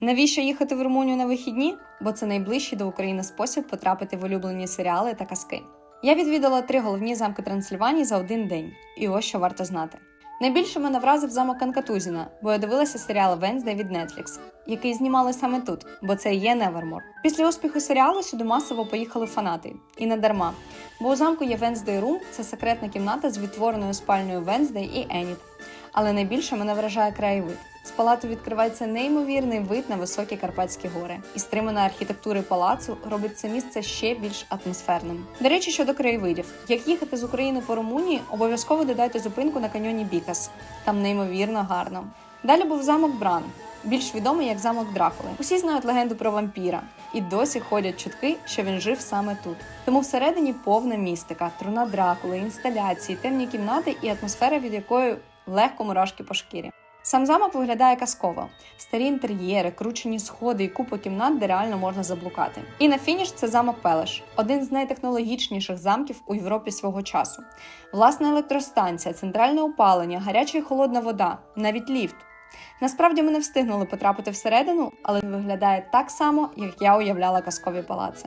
Навіщо їхати в Румунію на вихідні? Бо це найближчий до України спосіб потрапити в улюблені серіали та казки. Я відвідала три головні замки Трансильванії за один день, і ось що варто знати. Найбільше мене вразив замок Канкатузіна, бо я дивилася серіал Венздей від Netflix, який знімали саме тут, бо це є Невермор. Після успіху серіалу сюди масово поїхали фанати, і не дарма. Бо у замку є Венздей Рум, це секретна кімната з відтвореною спальною Венздей і Еніт. Але найбільше мене вражає краєвид. З палату відкривається неймовірний вид на високі Карпатські гори, і стримана архітектури палацу робить це місце ще більш атмосферним. До речі, щодо краєвидів, як їхати з України по Румунії, обов'язково додайте зупинку на каньйоні Бікас. Там неймовірно гарно. Далі був замок Бран, більш відомий як замок Дракули. Усі знають легенду про вампіра, і досі ходять чутки, що він жив саме тут. Тому всередині повна містика, труна Дракули, інсталяції, темні кімнати і атмосфера, від якої легко мурашки по шкірі. Сам замок виглядає казково: старі інтер'єри, кручені сходи і купа кімнат, де реально можна заблукати. І на фініш це замок Пелеш, один з найтехнологічніших замків у Європі свого часу. Власна електростанція, центральне опалення, гаряча і холодна вода, навіть ліфт. Насправді ми не встигнули потрапити всередину, але він виглядає так само, як я уявляла казкові палаци.